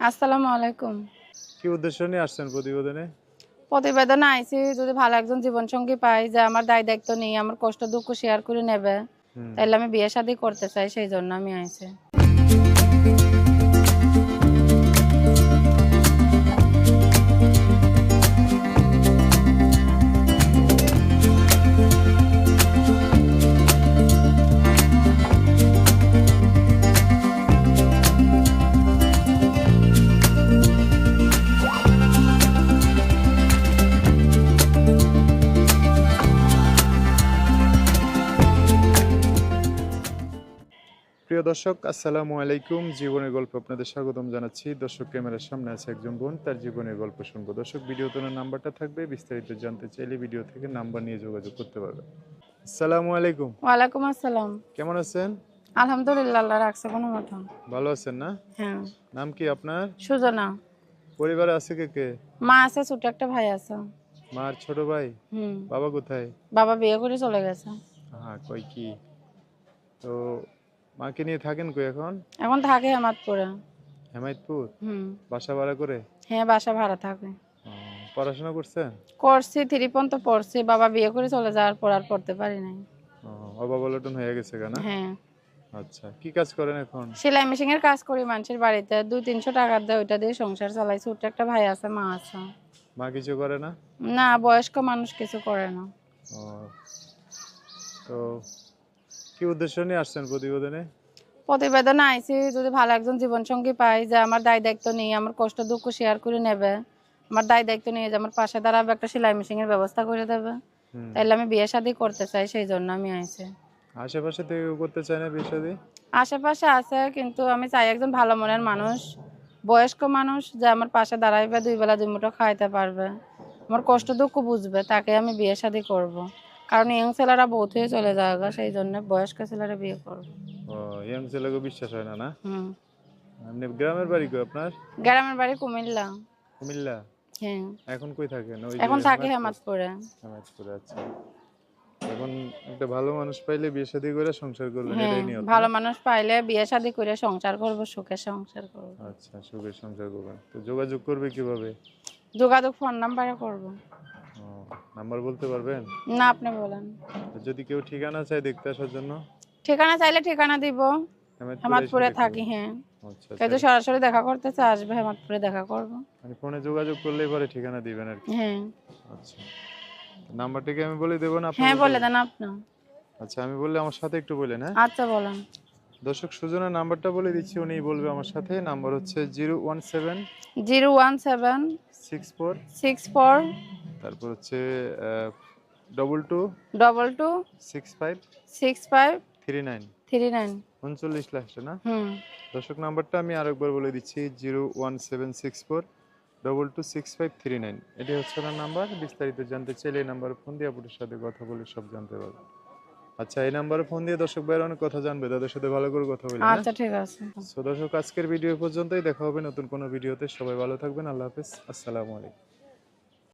আসসালামু আলাইকুম। কি উদ্দেশ্য নিয়ে আসছেন প্রতিবেদনে? প্রতিবেদনে আইছি যদি ভালো একজন জীবনসঙ্গী পাই যে আমার দায় দায়িত্ব নেই আমার কষ্ট দুঃখ শেয়ার করে নেবে। তাহলে আমি বিয়ে শাদী করতে চাই সেই জন্য আমি আইছি। প্রিয় দর্শক আসসালামু আলাইকুম। জীবনের গল্প আপনাদের স্বাগতম জানাচ্ছি। দর্শক ক্যামেরার সামনে আছে একজন বোন তার জীবনের গল্প শুনব। দর্শক ভিডিও তোলার নাম্বারটা থাকবে। বিস্তারিত জানতে চাইলে ভিডিও থেকে নাম্বার নিয়ে যোগাযোগ করতে পারবেন। আসসালামু আলাইকুম। ওয়ালাইকুম আসসালাম। কেমন আছেন? আলহামদুলিল্লাহ আল্লাহ রাখছে কোনো মতন ভালো আছেন না? হ্যাঁ। নাম কি আপনার? সুজনা। পরিবারে আছে কে কে? মা আছে ছোট একটা ভাই আছে। মার ছোট ভাই? হুম। বাবা কোথায়? বাবা বিয়ে করে চলে গেছে। হ্যাঁ কই কি? তো মাকে নিয়ে থাকেন কই এখন? এখন থাকে হেমাতপুরে হেমায়তপুর? হুম। বাসা ভাড়া করে? হ্যাঁ বাসা ভাড়া থাকে। পড়াশোনা করছেন? করছি থ্রি পর্যন্ত পড়ছি বাবা বিয়ে করে চলে যাওয়ার পর আর পড়তে পারি নাই। ও, অভাব অনটন হয়ে গেছে কেনা হ্যাঁ। আচ্ছা কি কাজ করেন এখন? সেলাই মেশিন এর কাজ করি মানুষের বাড়িতে। দুই তিনশো টাকা দেয় ওইটা দিয়ে সংসার চালাই। ছোট একটা ভাই আছে মা আছে। মা কিছু করে না? না বয়স্ক মানুষ কিছু করে না। ও তো কি উদ্দেশ্য নিয়ে আসছেন প্রতিবেদনে প্রতিবেদনে আইছি যদি ভালো একজন জীবনসঙ্গী পাই যে আমার দায় দায়িত্ব নিয়ে আমার কষ্ট দুঃখ শেয়ার করে নেবে আমার দায় দায়িত্ব নিয়ে যে আমার পাশে দাঁড়াবে একটা সেলাই মেশিন এর ব্যবস্থা করে দেবে। তাইলে আমি বিয়ে শাদী করতে চাই সেই জন্য আমি আইছি আশেপাশে থেকে কেউ করতে চায় না বিয়ে শাদী? আশেপাশে আছে কিন্তু আমি চাই একজন ভালো মনের মানুষ বয়স্ক মানুষ যে আমার পাশে দাঁড়াইবে দুই বেলা দুই মুঠো খাইতে পারবে আমার কষ্ট দুঃখ বুঝবে তাকে আমি বিয়ে শাদী করব। কারণ ইয়ং ছেলেরা বহুত হয়ে চলে যায় সেই জন্য বয়স্ক ছেলেরা বিয়ে করব। ও ইয়াং ছেলেকে বিশ্বাস হয় না না? হুম। এমনি গ্রামের বাড়ি কই আপনার? গ্রামের বাড়ি কুমিল্লা। কুমিল্লা? হ্যাঁ। এখন কই থাকেন? ওই এখন থাকে? হেমাদপুরে হেমায়তপুরে আচ্ছা। এখন একটা ভালো মানুষ পাইলে বিয়ে শাদী করে সংসার করবেন হ্যাঁ এটাই নিয়ত না? ভালো মানুষ পাইলে বিয়ে শাদী করে সংসার করব সুখে সংসার করব। আচ্ছা সুখের সংসার করবেন। তো যোগাযোগ করবে কীভাবে? যোগাযোগ ফোন নাম্বারে করব। নাম্বার বলতে পারবেন? না আপনি বলেন। যদি কেউ ঠিকানা চায় দেখতে আসার জন্য? ঠিকানা চাইলে ঠিকানা দিব। হেমাদপুরে থাকি হ্যাঁ। আচ্ছা কেউ আচ্ছা। সরাসরি দেখা করতে চায় আসবে হেমাদপুরে দেখা করব। মানে ফোনে যোগাযোগ করলেই পরে ঠিকানা দিবেন আর কি। হ্যাঁ। আচ্ছা। নাম্বারটা কি আমি বলে দেবো না আপনি হ্যাঁ বলে দেন আপনি। আচ্ছা আমি বললে আমার সাথে একটু বলেন হ্যাঁ? আচ্ছা বলেন। দর্শক সুজনের নাম্বারটা বলে দিচ্ছি উনি বলবে আমার সাথে। নাম্বার হচ্ছে zero one seven zero one seven six four six four তারপর হচ্ছে double two double two six five six five three nine three nine উনচল্লিশ লাস্টে না? দর্শক নাম্বারটা আমি আরেকবার বলে দিচ্ছি zero one seven six four double two six five three nine এটি হচ্ছে ওনার নাম্বার। বিস্তারিত জানতে চাইলে এই নাম্বারে ফোন দিয়ে আপনার সাথে কথা বলে সব জানতে পারবে আচ্ছা এই নাম্বারে ফোন দিয়ে দর্শক ভাইয়ের অনেক কথা জানবে তাদের সাথে ভালো করে কথা বলে আচ্ছা ঠিক আছে। দর্শক আজকের ভিডিও পর্যন্তই। দেখা হবে নতুন কোনো ভিডিওতে। সবাই ভালো থাকবেন। আল্লাহ হাফেজ। আসসালামু আলাইকুম।